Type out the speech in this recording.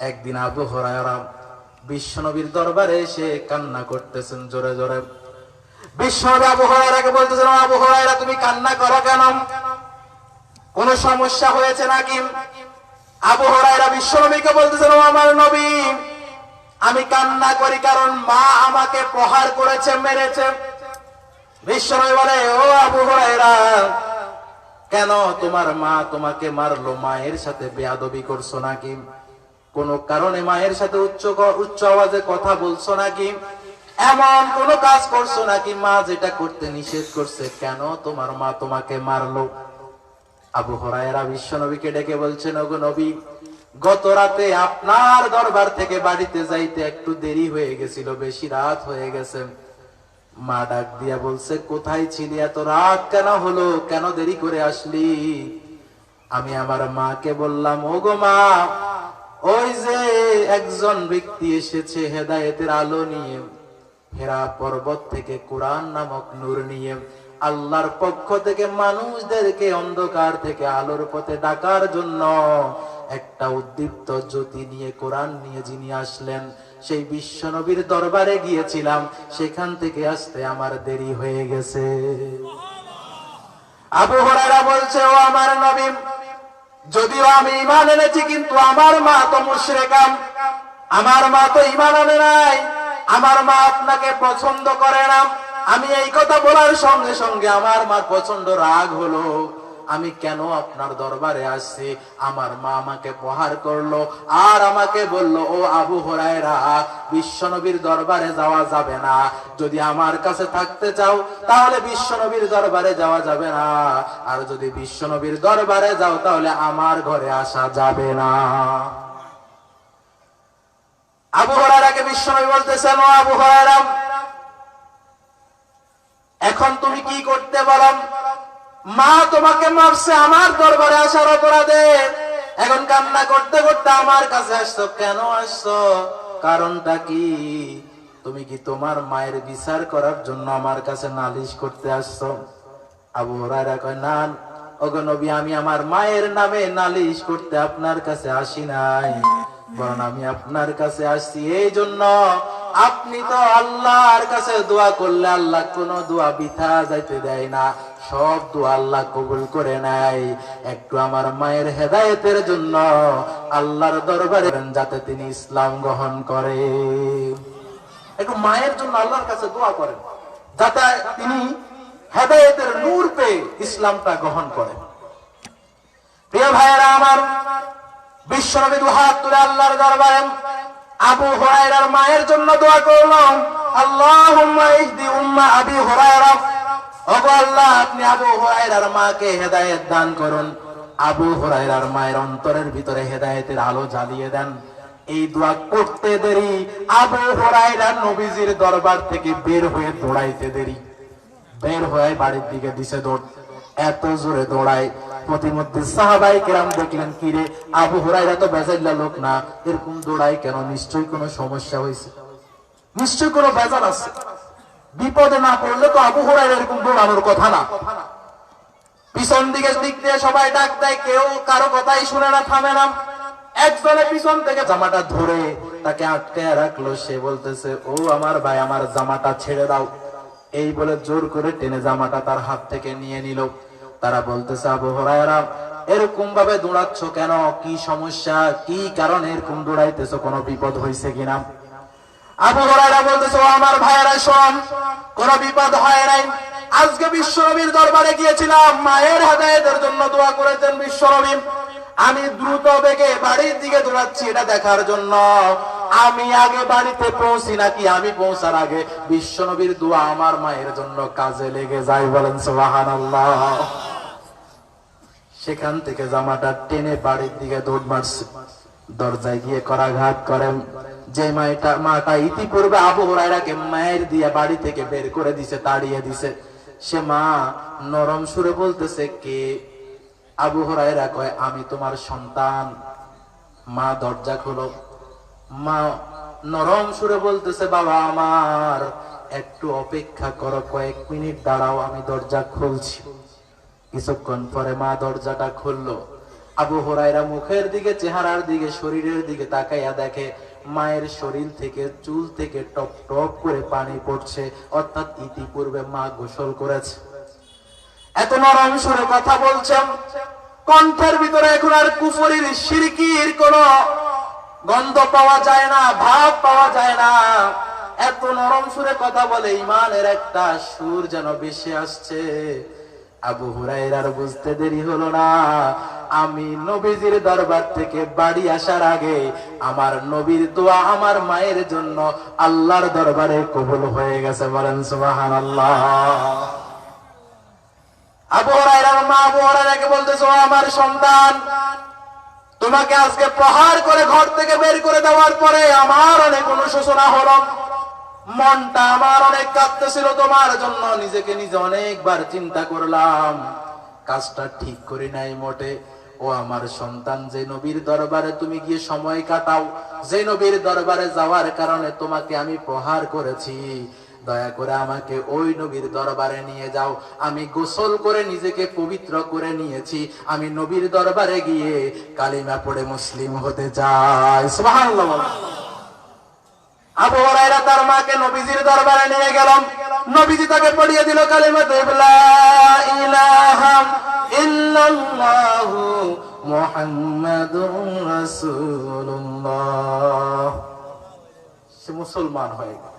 একদিন আবু হরায়রা বিশ্বনবীর দরবারে এসে কান্না করতেছেন জোরে জোরে। বিশ্বনবী আবু হরায়রাকে বলতেছেন আবু হরায়রা, তুমি কান্না করো কেন? কোন সমস্যা হয়েছে নাকি? আবু বিশ্বনবীকে বলতেছেন আমার নবী, আমি কান্না করি কারণ মা আমাকে প্রহার করেছে, মেরেছে। বিশ্বনবী বলে, ও আবু হরায়রা, কেন তোমার মা তোমাকে মারলো? মায়ের সাথে বেয়াদবি করছ নাকি? কোন কারণে মায়ের সাথে উচ্চ উচ্চ আওয়াজে কথা বলছো নাকি? এমন কোন কাজ করছ নাকি? মা যেটা করতে নিষেধ করছে, কেন তোমার মা তোমাকে মারলো? আবু হরায়রা বিশ্ব নবীকে ডেকে বলছেন, ওগো নবী, গত রাতে আপনার দরবার থেকে বাড়িতে যাইতে একটু দেরি হয়ে গেছিল, বেশি রাত হয়ে গেছে। মা ডাক দিয়া বলছে, কোথায় ছিলি? এত রাত কেন হলো? কেন দেরি করে আসলি? আমি আমার মাকে বললাম, ওগো মা ওই যে একজন ব্যক্তি এসেছে হেদায়েতের আলো নিয়ে, হেরা পর্বত থেকে কোরআন নামক নূর নিয়ে। আল্লাহর পক্ষ থেকে মানুষদেরকে অন্ধকার থেকে আলোর পথে ডাকার জন্য একটা উদ্দীপ্ত জ্যোতি নিয়ে, কোরআন নিয়ে যিনি আসলেন, সেই বিশ্বনবীর দরবারে গিয়েছিলাম। সেখান থেকে আসতে আমার দেরি হয়ে গেছে। আবু হরাইরা বলছে, ও আমার নবী যদিও আমি ইমান এনেছি, কিন্তু আমার মা তো মুশ্রেকাম আমার মা তো ইমান আনে নাই। আমার মা আপনাকে পছন্দ করে না। আমি এই কথা বলার সঙ্গে সঙ্গে আমার মা প্রচণ্ড রাগ হলো। আমি কেন আপনার দরবারে আসছি? আমার মা আমাকে প্রহার করল, আর আমাকে বলল, ও আবু হরায়রা, বিশ্বনবীর দরবারে যাওয়া যাবে না। যদি আমার কাছে থাকতে চাও, তাহলে বিশ্বনবীর দরবারে যাওয়া যাবে না। আর যদি বিশ্বনবীর দরবারে যাও, তাহলে আমার ঘরে আসা যাবে না। আবু হরারাকে বিশ্বনবী বলতেছেন আবু হরারাম এখন তুমি কি করতে বলো মা তোমাকে মারছে আমার দরবারে আসার অপরাধে। এখন কান্না করতে করতে আমার কাছে আসছো, কেন আসছো? কারণটা কি? তুমি কি তোমার মায়ের বিচার করার জন্য আমার কাছে নালিশ করতে আসছো? আবু কয়, না আমি আমার মায়ের নামে নালিশ করতে আপনার কাছে আসি নাই। বরং আমি আপনার কাছে আসছি এই জন্য। আপনি তো আল্লাহর কাছে দোয়া করলে আল্লাহ কোন দোয়া বিথা যাইতে দেয় না। সব দোয়া আল্লাহ কবুল করে নেয়। একটু আমার মায়ের হেদায়েতের জন্য আল্লাহর দরবারে যাতে তিনি ইসলাম গ্রহণ করে। একটু মায়ের জন্য আল্লাহর কাছে দোয়া করেন, যাতে তিনি হেদায়েতের নূর পেয়ে ইসলামটা গ্রহণ করেন প্রিয় ভাইয়েরা আমার, বিশ্বনবী দুহাত তুলে আল্লাহর দরবারে আবু হুরায়রার মায়ের জন্য দোয়া করলাম। আল্লাহুম্মা ইহদি উম্মা আবি হুরায়রা আল্লাহ, আপনি আবু হুরায়রার মাকে হেদায়েত দান করুন। আবু হুরায়রার মায়ের অন্তরের ভিতরে হেদায়েতের আলো জ্বালিয়ে দেন। এই দোয়া করতে দেরি, আবু হুরায়রা নবীজির দরবার থেকে বের হয়ে দৌড়াইতে দেরি। বের হয়ে বাড়ির দিকে দিছে দৌড়। এত জোরে দৌড়ায়, প্রতিমধ্যে সাহাবাই কেরাম দেখলেন, কি রে, আবু হুরাইরা তো বেজাইল্লা লোক না, এরকম দৌড়ায় কেন? নিশ্চয়ই কোনো সমস্যা হয়েছে। নিশ্চয়ই কোনো বেজাল আছে। বিপদে না পড়লে তো আবু হুরাইরা এরকম দৌড়ানোর কথা না। পিছন দিকে দিক দিয়ে সবাই ডাক দেয়, কেউ কারও কথাই শুনে না, থামে না। একজনে পিছন থেকে জামাটা ধরে তাকে আটকে রাখল, সে বলতেছে, ও আমার ভাই, আমার জামাটা ছেড়ে দাও। এই বলে জোর করে টেনে জামাটা তার হাত থেকে নিয়ে নিল। তারা বলতেছে, আবু হরায়রা, এরকম ভাবে দৌড়াচ্ছ কেন? কি সমস্যা? কি কারণে এরকম দৌড়াইতেছো? কোনো বিপদ হয়েছে কিনা? আবু হরায়রা বলতেছে আমার ভাইয়েরা, শোন, কোন বিপদ হয় নাই। আজকে বিশ্বনবীর দরবারে গিয়েছিলাম, মায়ের হেদায়েতের জন্য দোয়া করেছেন বিশ্বনবী। আমি দ্রুত বেগে বাড়ির দিকে দৌড়াচ্ছি এটা দেখার জন্য। আমি আগে বাড়িতে পৌঁছি নাকি আমি পৌঁছার আগে বিশ্বনবীর দোয়া আমার মায়ের জন্য কাজে লেগে যায় বলেন সুবহানাল্লাহ। সেখান থেকে জামাটা টেনে বাড়ির দিকে দৌড় মারছে। দরজায় গিয়ে করাঘাত করেন। যে মায়েটা মাটা ইতিপূর্বে আবু হরাইরাকে মায়ের দিয়ে বাড়ি থেকে বের করে দিছে, তাড়িয়ে দিছে। সে মা নরম সুরে বলতেছে, কে? আবু হরাইরা কয়, আমি তোমার সন্তান। মা দরজা খোলো। মা নরম সুরে বলতেছে, বাবা আমার, একটু অপেক্ষা করো, কয়েক মিনিট দাঁড়াও, আমি দরজা খুলছি। কিছুক্ষণ পরে মা দরজাটা খুললো। আবু হরাইরা মুখের দিকে, চেহারার দিকে, শরীরের দিকে তাকাইয়া দেখে মায়ের শরীর থেকে, চুল থেকে টপ টপ করে পানি পড়ছে। অর্থাৎ ইতিপূর্বে মা গোসল করেছে। এত নরম সুরে কথা বলছেন। কণ্ঠের ভিতরে এখন আর কুফরির সিরকির কোন গন্ধ পাওয়া যায় না, ভাব পাওয়া যায় না। এত নরম সুরে কথা বলে ইমানের একটা সুর যেন বেশি আসছে। আবু হুরাইরার বুঝতে দেরি হলো না। আমি নবীজির দরবার থেকে বাড়ি আসার আগে আমার নবীর দোয়া আমার মায়ের জন্য আল্লাহর দরবারে কবুল হয়ে গেছে বলেন সুবহানাল্লাহ। আবু হরাইরার মা আবু হরাইরাকে বলতেছো আমার সন্তান, তোমাকে আজকে প্রহার করে ঘর থেকে বের করে দেওয়ার পরে আমার অনেক অনুশোচনা হলো। মনটা আমার অনেক কাঁদতেছিল তোমার জন্য। নিজেকে নিজে অনেকবার চিন্তা করলাম। কাজটা ঠিক করি নাই মোটে। ও আমার সন্তান, যে নবীর দরবারে তুমি গিয়ে সময় কাটাও, যে নবীর দরবারে যাওয়ার কারণে তোমাকে আমি প্রহার করেছি। দয়া করে আমাকে ওই নবীর দরবারে নিয়ে যাও। আমি গোসল করে নিজেকে পবিত্র করে নিয়েছি। আমি নবীর দরবারে গিয়ে কালিমা পড়ে মুসলিম হতে চাই। সুবহানাল্লাহ। আবু হুরায়রা তার মাকে নবীজির দরবারে নিয়ে গেলাম। নবীজি তাকে পড়িয়ে দিল কালিমা ইলাহা ইল্লাল্লাহু মুহাম্মাদুর রাসূলুল্লাহ। সে মুসলমান হয়ে গেল।